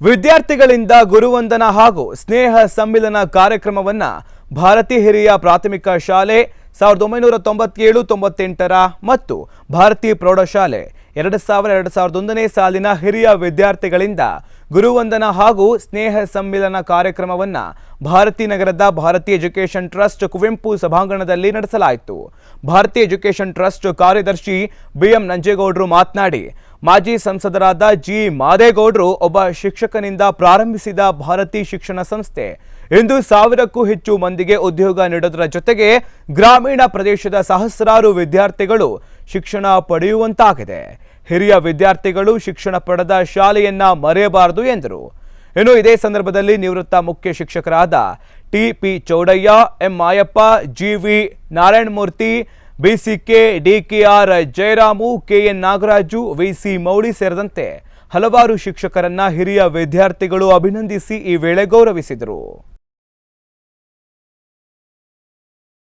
ವಿದ್ಯಾರ್ಥಿಗಳಿಂದ ಗುರುವಂದನ ಹಾಗೂ ಸ್ನೇಹ ಸಮ್ಮಿಲನ ಕಾರ್ಯಕ್ರಮವನ್ನ ಭಾರತಿ ಹಿರಿಯ ಪ್ರಾಥಮಿಕ ಶಾಲೆ ಸಾವಿರದ ಒಂಬೈನೂರ ತೊಂಬತ್ತೇಳು, ತೊಂಬತ್ತೆಂಟರ ಮತ್ತು ಭಾರತೀಯ ಪ್ರೌಢಶಾಲೆ ಎರಡು ಸಾವಿರ ಎರಡು ಸಾವಿರದ ಒಂದನೇ ಸಾಲಿನ ಹಿರಿಯ ವಿದ್ಯಾರ್ಥಿಗಳಿಂದ ಗುರುವಂದನ ಹಾಗೂ ಸ್ನೇಹ ಸಮ್ಮಿಲನ ಕಾರ್ಯಕ್ರಮವನ್ನ ಭಾರತೀ ನಗರದ ಭಾರತಿ ಎಜುಕೇಷನ್ ಟ್ರಸ್ಟ್ ಕುವೆಂಪು ಸಭಾಂಗಣದಲ್ಲಿ ನಡೆಸಲಾಯಿತು. ಭಾರತೀಯ ಎಜುಕೇಷನ್ ಟ್ರಸ್ಟ್ ಕಾರ್ಯದರ್ಶಿ ಬಿಎಂ ನಂಜೇಗೌಡರು ಮಾತನಾಡಿ ಮಾಜಿ ಸಂಸದರಾದ ಜಿ ಮಾದೇಗೌಡರು ಒಬ್ಬ ಶಿಕ್ಷಕನಿಂದ ಪ್ರಾರಂಭಿಸಿದ ಭಾರತಿ ಶಿಕ್ಷಣ ಸಂಸ್ಥೆ. ಇಂದು ಸಾವಿರಕ್ಕೂ ಹೆಚ್ಚು ಮಂದಿಗೆ ಉದ್ಯೋಗ ನೀಡೋದರ ಜೊತೆಗೆ ಗ್ರಾಮೀಣ ಪ್ರದೇಶದ ಸಹಸ್ರಾರು ವಿದ್ಯಾರ್ಥಿಗಳು ಶಿಕ್ಷಣ ಪಡೆಯುವಂತಾಗಿದೆ. ಹಿರಿಯ ವಿದ್ಯಾರ್ಥಿಗಳು ಶಿಕ್ಷಣ ಪಡೆದ ಶಾಲೆಯನ್ನ ಮರೆಯಬಾರದು ಎಂದರು. ಇನ್ನು ಇದೇ ಸಂದರ್ಭದಲ್ಲಿ ನಿವೃತ್ತ ಮುಖ್ಯ ಶಿಕ್ಷಕರಾದ T P Chowdaiah, M Mayappa G V Narayanamurthy BCK, DKR, Jayaramu, KN Nagaraju, VC Mouli ಸೇರಿದಂತೆ ಹಲವಾರು ಶಿಕ್ಷಕರನ್ನ ಹಿರಿಯ ವಿದ್ಯಾರ್ಥಿಗಳು ಅಭಿನಂದಿಸಿ ಈ ವೇಳೆ ಗೌರವಿಸಿದರು.